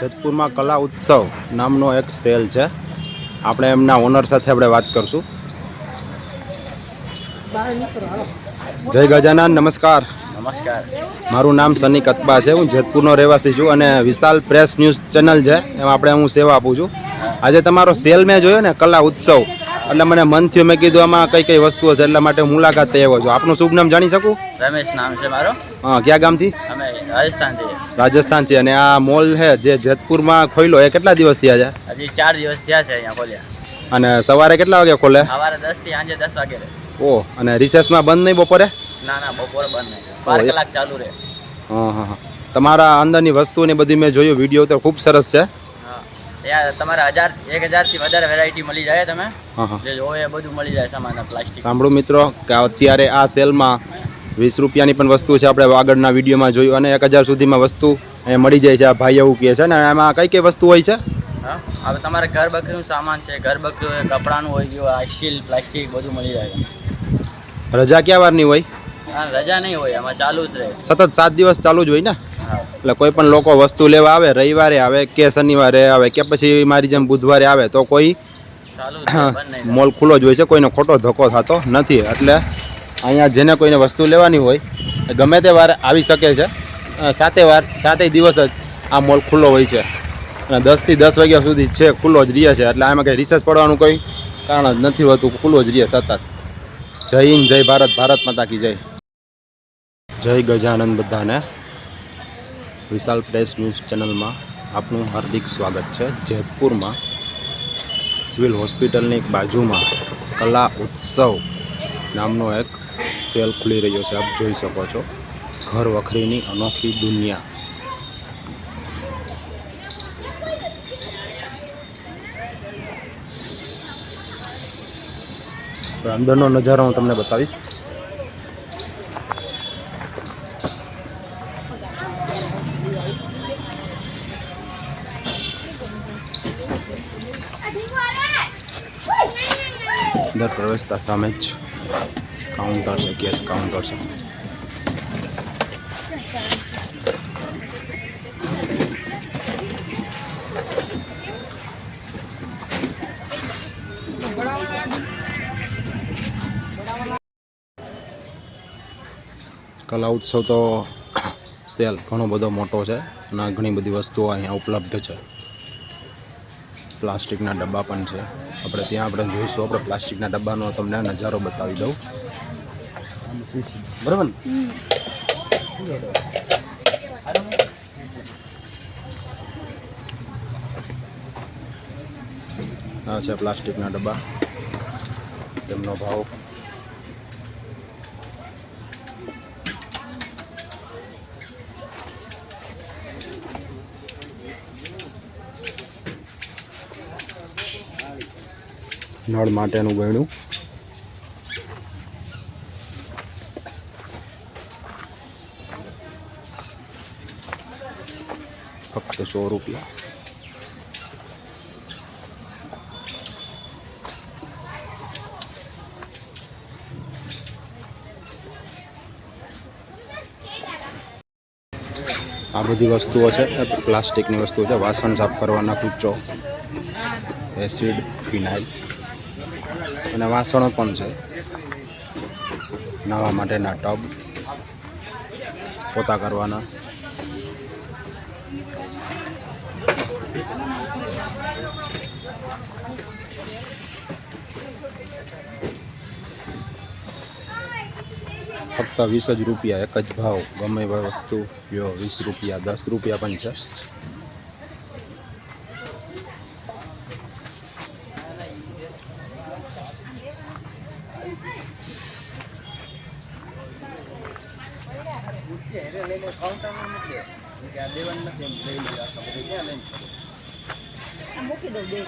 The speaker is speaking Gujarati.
જેતપુરમાં કલા ઉત્સવ નામનો એક સેલ છે. આપણે એમના ઓનર સાથે આપણે વાત કરશું. જય ગજાનન નમસ્કાર. નમસ્કાર. મારું નામ સની કતબા છે. હું જેતપુરનો રહેવાસી છું અને વિશાલ પ્રેસ ન્યૂઝ ચેનલ છે. એમાં આપણે હું સેવા આપું છું. આજે તમારો સેલ મેં જોયો ને કલા ઉત્સવ. એટલે મને મન થયું મેં કીધું આમાં કઈ કઈ વસ્તુઓ છે એટલા માટે મુલાકાત થઈ આવ્યો છું. આપનું શુભ નામ જાણી શકું? રમેશ નામ છે મારો. હા ક્યાં ગામથી? અમે રાજસ્થાનથી છે અને આ મોલ છે જે જેતપુરમાં ખોલ્યો એ કેટલા દિવસ થયા છે? હજી ચાર દિવસ થયા છે અહીંયા ખોલ્યા. અને સવારે કેટલા વાગે ખોલે? સવારે દસથી સાંજે દસ વાગે ઓ અને રિસેસમાં બંધ નહીં બપોરે? ના ના બપોરે બંધ નહીં. બાર કલાક ચાલુ રહે હા હા. તમારા અંદરની વસ્તુની બધી મેં જોયું વીડિયો તો ખૂબ સરસ છે. ત્યાં તમારે હજાર એક હજારથી વધારે વેરાયટી મળી જાય તમે. જે જોવો એ બધું મળી જાય સામાન પ્લાસ્ટિક સાંભળો મિત્રો કે અત્યારે આ સેલમાં વીસ રૂપિયાની પણ વસ્તુ છે આપણે આગળના વિડીયોમાં જોયું. અને એક હજાર સુધીમાં વસ્તુ અહીંયા મળી જાય છે આ ભાઈ એવું કહે છે. ને એમાં કઈ કઈ વસ્તુ હોય છે? હા હવે તમારે ઘર બકરીનું સામાન છે ઘર બકરી કપડાનું હોય ગયું આ સ્ટીલ પ્લાસ્ટિક બધું મળી જાય. રજા ક્યાં વારની હોય? રજા નહીં હોય આમાં ચાલુ જ રહે. સતત સાત દિવસ ચાલુ જ હોય ને? એટલે કોઈ પણ લોકો વસ્તુ લેવા આવે રવિવારે આવે કે શનિવારે આવે કે પછી મારી જેમ બુધવારે આવે તો કોઈ મોલ ખુલ્લો જ હોય છે કોઈનો ખોટો ધક્કો થતો નથી. એટલે અહીંયા જેને કોઈને વસ્તુ લેવાની હોય એ ગમે તે વાર આવી શકે છે. સાતે વાર સાતેય દિવસ જ આ મોલ ખુલ્લો હોય છે. અને દસથી દસ વાગ્યા સુધી છે ખુલ્લો જ રહે છે. એટલે આમાં કંઈ રિસર્ચ પડવાનું કોઈ કારણ જ નથી હોતું ખુલ્લો જ રહે સતત. જય હિન્દ જય ભારત ભારત માતા કી જય. જય ગજાનંદ બધાને. વિશાલ પ્રેસ ન્યૂઝ ચેનલમાં આપનું હાર્દિક સ્વાગત છે. જયપુરમાં સિવિલ હોસ્પિટલની બાજુમાં કલા ઉત્સવ નામનો એક સેલ ખુલી રહ્યો છે. આપ જોઈ શકો છો. ઘર વખરીની અનોખી દુનિયા. અંદરનો નજારો હું તમને બતાવીશ. અંદર પ્રવેશતા સામે જ કાઉન્ટર છે કેસ કાઉન્ટર છે. કલા ઉત્સવ તો સેલ ઘણો બધો મોટો છે અને ઘણી બધી વસ્તુઓ અહીંયા ઉપલબ્ધ છે. પ્લાસ્ટિકના ડબ્બા પણ છે. આપણે ત્યાં આપણે જોઈશું. આપણે પ્લાસ્ટિકના ડબ્બાનો તમને નજારો બતાવી દઉં. બરાબર ને? છે પ્લાસ્ટિકના ડબ્બા. તેમનો ભાવ નળ માટેનું ગણ્યું. ફક્ત સો રૂપિયા. આ બધી વસ્તુઓ છે પ્લાસ્ટિકની વસ્તુઓ છે, વાસણ સાફ કરવાના કૂચો, એસિડ, ફિનાઇલ. અને વાસણો પણ છે. નાવા માટેના ટબ પોતા કરવાના. ફક્ત વીસ જ રૂપિયા, એક જ ભાવ. ગમે વસ્તુ વીસ રૂપિયા, દસ રૂપિયા પણ છે. એને લઈને કાઉન્ટરમાં કે આ દેવાનું નથી લઈ લઈએ આખા બધું ક્યાં લઈને મૂકી દઉં બે